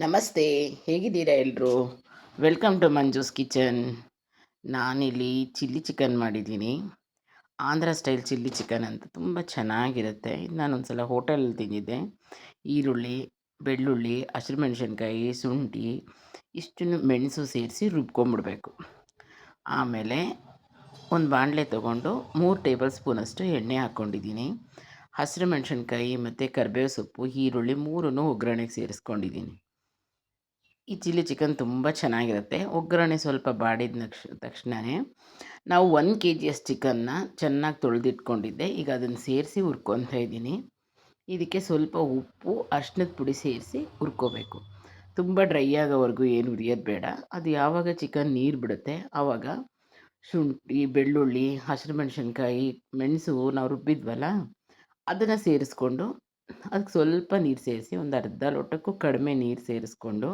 ನಮಸ್ತೆ, ಹೇಗಿದ್ದೀರಾ ಎಲ್ಲರೂ ವೆಲ್ಕಮ್ ಟು ಮಂಜೂಸ್ ಕಿಚನ್ ನಾನಿಲ್ಲಿ ಚಿಲ್ಲಿ ಚಿಕನ್ ಮಾಡಿದ್ದೀನಿ. ಆಂಧ್ರ ಸ್ಟೈಲ್ ಚಿಲ್ಲಿ ಚಿಕನ್ ಅಂತ ತುಂಬ ಚೆನ್ನಾಗಿರುತ್ತೆ. ನಾನು ಒಂದು ಸಲ ಹೋಟೆಲಲ್ಲಿ ತಿಂದಿದ್ದೆ. ಈರುಳ್ಳಿ, ಬೆಳ್ಳುಳ್ಳಿ ಹಸಿರುಮೆಣ್ಸಿನ್ಕಾಯಿ ಶುಂಠಿ, ಇಷ್ಟನ್ನು ಮೆಣಸು ಸೇರಿಸಿ ರುಬ್ಕೊಂಬಿಡ್ಬೇಕು. ಆಮೇಲೆ ಒಂದು ಬಾಣಲೆ ತೊಗೊಂಡು ಮೂರು ಟೇಬಲ್ ಸ್ಪೂನಷ್ಟು ಎಣ್ಣೆ ಹಾಕ್ಕೊಂಡಿದ್ದೀನಿ. ಹಸಿರು ಮೆಣಸಿನ್ಕಾಯಿ ಮತ್ತು ಕರಿಬೇವು ಸೊಪ್ಪು, ಈರುಳ್ಳಿ ಮೂರನ್ನು ಒಗ್ಗರಣೆಗೆ ಸೇರಿಸ್ಕೊಂಡಿದ್ದೀನಿ. ಈ ಚಿಲ್ಲಿ ಚಿಕನ್ ತುಂಬ ಚೆನ್ನಾಗಿರುತ್ತೆ. ಒಗ್ಗರಣೆ ಸ್ವಲ್ಪ ಬಾಡಿದ ನಕ್ಷ ತಕ್ಷಣವೇ ನಾವು ಒಂದು ಕೆ ಜಿಯಷ್ಟು ಚಿಕನ್ನ ಚೆನ್ನಾಗಿ ತೊಳೆದಿಟ್ಕೊಂಡಿದ್ದೆ. ಈಗ ಅದನ್ನು ಸೇರಿಸಿ ಹುರ್ಕೊತಾ ಇದ್ದೀನಿ. ಇದಕ್ಕೆ ಸ್ವಲ್ಪ ಉಪ್ಪು ಅರ್ಶಿನದ ಪುಡಿ ಸೇರಿಸಿ ಹುರ್ಕೋಬೇಕು. ತುಂಬ ಡ್ರೈ ಆಗೋವರೆಗೂ ಏನು ಹುರಿಯೋದು ಬೇಡ. ಅದು ಯಾವಾಗ ಚಿಕನ್ ನೀರು ಬಿಡುತ್ತೆ ಆವಾಗ ಶುಂಠಿ, ಬೆಳ್ಳುಳ್ಳಿ, ಹಸಿರು ಮೆಣಸಿನ್ಕಾಯಿ, ಮೆಣಸು ನಾವು ರುಬ್ಬಿದ್ವಲ್ಲ, ಅದನ್ನು ಸೇರಿಸ್ಕೊಂಡು ಅದಕ್ಕೆ ಸ್ವಲ್ಪ ನೀರು ಸೇರಿಸಿ ಒಂದು ಅರ್ಧ ಲೋಟಕ್ಕೂ ಕಡಿಮೆ ನೀರು ಸೇರಿಸ್ಕೊಂಡು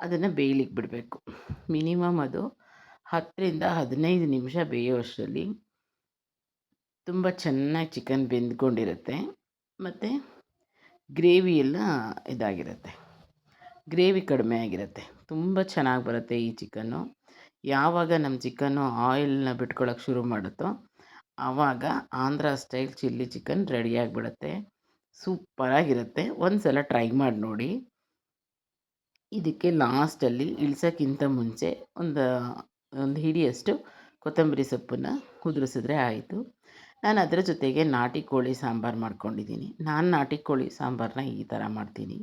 ಅದನ್ನು ಬೇಯಲಿಕ್ಕೆ ಬಿಡಬೇಕು. ಮಿನಿಮಮ್ ಅದು ಹತ್ತರಿಂದ ಹದಿನೈದು ನಿಮಿಷ ಬೇಯೋಷ್ಟರಲ್ಲಿ ತುಂಬ ಚೆನ್ನಾಗಿ ಚಿಕನ್ ಬೆಂದ್ಕೊಂಡಿರುತ್ತೆ. ಮತ್ತು ಗ್ರೇವಿ ಎಲ್ಲ ಇದಾಗಿರುತ್ತೆ. ಗ್ರೇವಿ ಕಡಿಮೆ ಆಗಿರುತ್ತೆ. ತುಂಬ ಚೆನ್ನಾಗಿ ಬರುತ್ತೆ ಈ ಚಿಕನ್ನು. ಯಾವಾಗ ನಮ್ಮ ಚಿಕನ್ನು ಆಯಿಲ್ನ ಬಿಟ್ಕೊಳ್ಳೋಕೆ ಶುರು ಮಾಡುತ್ತೋ ಆವಾಗ ಆಂಧ್ರ ಸ್ಟೈಲ್ ಚಿಲ್ಲಿ ಚಿಕನ್ ರೆಡಿಯಾಗಿಬಿಡುತ್ತೆ ಸೂಪರಾಗಿರುತ್ತೆ. ಒಂದು ಸಲ ಟ್ರೈ ಮಾಡಿ ನೋಡಿ. ಇದಕ್ಕೆ ಲಾಸ್ಟಲ್ಲಿ ಇಳಿಸೋಕ್ಕಿಂತ ಮುಂಚೆ ಒಂದು ಒಂದು ಹಿಡಿಯಷ್ಟು ಕೊತ್ತಂಬರಿ ಸೊಪ್ಪನ್ನು ಕುದುರಿಸಿದ್ರೆ ಆಯಿತು. ನಾನು ಅದರ ಜೊತೆಗೆ ನಾಟಿ ಕೋಳಿ ಸಾಂಬಾರು ಮಾಡ್ಕೊಂಡಿದ್ದೀನಿ. ನಾನು ನಾಟಿ ಕೋಳಿ ಸಾಂಬಾರನ್ನ ಈ ಥರ ಮಾಡ್ತೀನಿ.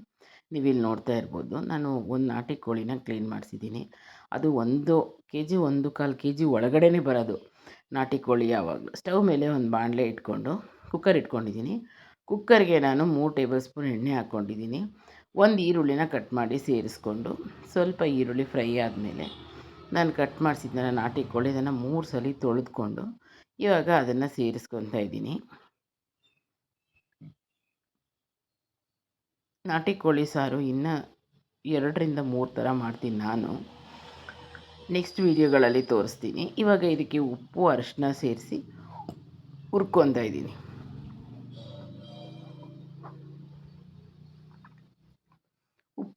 ನೀವು ಇಲ್ಲಿ ನೋಡ್ತಾ ಇರ್ಬೋದು, ನಾನು ಒಂದು ನಾಟಿ ಕೋಳಿನ ಕ್ಲೀನ್ ಮಾಡಿಸಿದ್ದೀನಿ. ಅದು ಒಂದು ಕೆ ಜಿ ಒಂದು ಕಾಲು ಕೆ ಜಿ ಒಳಗಡೆನೇ ಬರೋದು ನಾಟಿ ಕೋಳಿ ಯಾವಾಗಲೂ. ಸ್ಟವ್ ಮೇಲೆ ಒಂದು ಬಾಣಲೆ ಇಟ್ಕೊಂಡು, ಕುಕ್ಕರ್ ಇಟ್ಕೊಂಡಿದ್ದೀನಿ. ಕುಕ್ಕರ್ಗೆ ನಾನು ಮೂರು ಟೇಬಲ್ ಸ್ಪೂನ್ ಎಣ್ಣೆ ಹಾಕ್ಕೊಂಡಿದ್ದೀನಿ. ಒಂದು ಈರುಳ್ಳಿನ ಕಟ್ ಮಾಡಿ ಸೇರಿಸ್ಕೊಂಡು ಸ್ವಲ್ಪ ಈರುಳ್ಳಿ ಫ್ರೈ ಆದಮೇಲೆ ನಾನು ಕಟ್ ಮಾಡಿಸಿದ್ದನ್ನು ನಾಟಿ ಕೋಳಿ ಇದನ್ನು ಮೂರು ಸಲ ತೊಳೆದುಕೊಂಡು ಇವಾಗ ಅದನ್ನು ಸೇರಿಸ್ಕೊತಾ ಇದ್ದೀನಿ. ನಾಟಿ ಕೋಳಿ ಸಾರು, ಇನ್ನು ಎರಡರಿಂದ ಮೂರು ಥರ ಮಾಡ್ತೀನಿ ನಾನು. ನೆಕ್ಸ್ಟ್ ವೀಡಿಯೋಗಳಲ್ಲಿ ತೋರಿಸ್ತೀನಿ. ಇವಾಗ ಇದಕ್ಕೆ ಉಪ್ಪು ಅರಿಶಿನ ಸೇರಿಸಿ ಹುರ್ಕೊತಾ ಇದ್ದೀನಿ.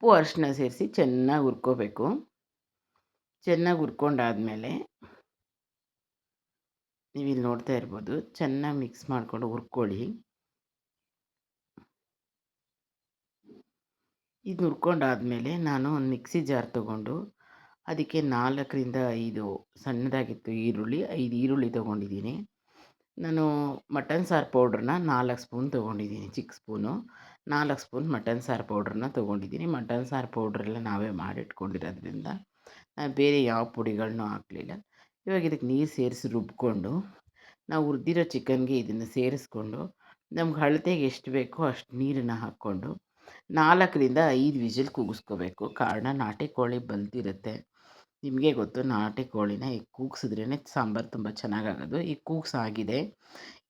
ಉಪ್ಪು ಅರಿಶಿನ ಸೇರಿಸಿ ಚೆನ್ನಾಗಿ ಹುರ್ಕೋಬೇಕು. ಚೆನ್ನಾಗಿ ಹುರ್ಕೊಂಡಾದಮೇಲೆ ನೀವಿಲ್ಲಿ ನೋಡ್ತಾ ಇರ್ಬೋದು, ಚೆನ್ನಾಗಿ ಮಿಕ್ಸ್ ಮಾಡಿಕೊಂಡು ಹುರ್ಕೊಳ್ಳಿ. ಇದು ಹುರ್ಕೊಂಡಾದಮೇಲೆ ನಾನು ಒಂದು ಮಿಕ್ಸಿ ಜಾರ್ ತೊಗೊಂಡು ಅದಕ್ಕೆ ನಾಲ್ಕರಿಂದ ಐದು ಸಣ್ಣದಾಗಿತ್ತು ಈರುಳ್ಳಿ, ಐದು ಈರುಳ್ಳಿ ತೊಗೊಂಡಿದ್ದೀನಿ. ನಾನು ಮಟನ್ ಸಾರು ಪೌಡ್ರನ್ನ ನಾಲ್ಕು ಸ್ಪೂನ್ ತೊಗೊಂಡಿದ್ದೀನಿ ಚಿಕ್ಕ ಸ್ಪೂನು. ನಾಲ್ಕು ಸ್ಪೂನ್ ಮಟನ್ ಸಾರು ಪೌಡ್ರನ್ನ ತೊಗೊಂಡಿದ್ದೀನಿ. ಮಟನ್ ಸಾರು ಪೌಡ್ರೆಲ್ಲ ನಾವೇ ಮಾಡಿಟ್ಕೊಂಡಿರೋದ್ರಿಂದ ನಾನು ಬೇರೆ ಯಾವ ಪುಡಿಗಳನ್ನೂ ಹಾಕಲಿಲ್ಲ. ಇವಾಗ ಇದಕ್ಕೆ ನೀರು ಸೇರಿಸಿ ರುಬ್ಕೊಂಡು ನಾವು ಹುರಿದಿರೋ ಚಿಕನ್ಗೆ ಇದನ್ನು ಸೇರಿಸ್ಕೊಂಡು ನಮ್ಗೆ ಅಳತೆಗೆ ಎಷ್ಟು ಬೇಕೋ ಅಷ್ಟು ನೀರನ್ನು ಹಾಕ್ಕೊಂಡು ನಾಲ್ಕರಿಂದ ಐದು ವಿಜಿಲ್ ಕೂಗಿಸ್ಕೋಬೇಕು. ಕಾರಣ ನಾಟಿ ಕೋಳಿ ಬಲ್ತಿರುತ್ತೆ ನಿಮಗೆ ಗೊತ್ತು ನಾಟಿ ಕೋಳಿನ ಈಗ ಕೂಗಿಸಿದ್ರೇ ಸಾಂಬಾರು ತುಂಬ ಚೆನ್ನಾಗಾಗೋದು. ಈಗ ಕೂಗ್ಸಾಗಿದೆ.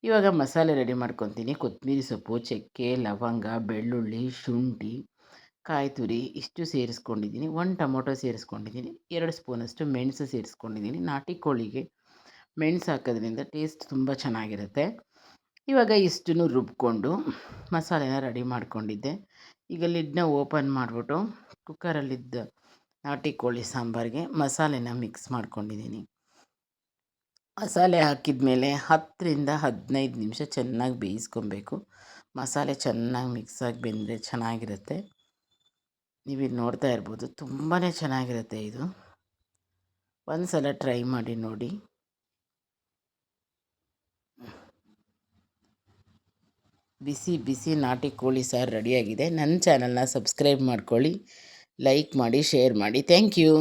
ಇವಾಗ ಮಸಾಲೆ ರೆಡಿ ಮಾಡ್ಕೊತೀನಿ. ಕೊತ್ತಂಬರಿ ಸೊಪ್ಪು, ಚಕ್ಕೆ, ಲವಂಗ, ಬೆಳ್ಳುಳ್ಳಿ, ಶುಂಠಿ ಕಾಯಿ ತುರಿ ಇಷ್ಟು ಸೇರಿಸ್ಕೊಂಡಿದ್ದೀನಿ. ಒಂದು ಟೊಮೊಟೊ ಸೇರಿಸ್ಕೊಂಡಿದ್ದೀನಿ. ಎರಡು ಸ್ಪೂನಷ್ಟು ಮೆಣಸು ಸೇರಿಸ್ಕೊಂಡಿದ್ದೀನಿ. ನಾಟಿ ಕೋಳಿಗೆ ಮೆಣಸು ಹಾಕೋದ್ರಿಂದ ಟೇಸ್ಟ್ ತುಂಬ ಚೆನ್ನಾಗಿರುತ್ತೆ. ಇವಾಗ ಇಷ್ಟನ್ನು ರುಬ್ಕೊಂಡು ಮಸಾಲೆನ ರೆಡಿ ಮಾಡ್ಕೊಂಡಿದ್ದೆ. ಈಗ ಲಿಡ್ನ ಓಪನ್ ಮಾಡಿಬಿಟ್ಟು ಕುಕ್ಕರಲ್ಲಿದ್ದ ನಾಟಿ ಕೋಳಿ ಸಾಂಬಾರಿಗೆ ಮಸಾಲೆನ ಮಿಕ್ಸ್ ಮಾಡ್ಕೊಂಡಿದ್ದೀನಿ. ಮಸಾಲೆ ಹಾಕಿದ ಮೇಲೆ ಹತ್ತರಿಂದ ಹದಿನೈದು ನಿಮಿಷ ಚೆನ್ನಾಗಿ ಬೇಯಿಸ್ಕೊಬೇಕು. ಮಸಾಲೆ ಚೆನ್ನಾಗಿ ಮಿಕ್ಸಾಗಿ ಬೆಂದರೆ ಚೆನ್ನಾಗಿರುತ್ತೆ. ನೀವಿಲ್ಲಿ ನೋಡ್ತಾ ಇರ್ಬೋದು ತುಂಬಾ ಚೆನ್ನಾಗಿರುತ್ತೆ ಇದು. ಒಂದು ಸಲ ಟ್ರೈ ಮಾಡಿ ನೋಡಿ. ಬಿಸಿ ಬಿಸಿ ನಾಟಿ ಕೋಳಿ ಸಾರು ರೆಡಿಯಾಗಿದೆ. ನನ್ನ ಚಾನಲ್ನ ಸಬ್ಸ್ಕ್ರೈಬ್ ಮಾಡ್ಕೊಳ್ಳಿ ಲೈಕ್ ಮಾಡಿ ಶೇರ್ ಮಾಡಿ. Thank you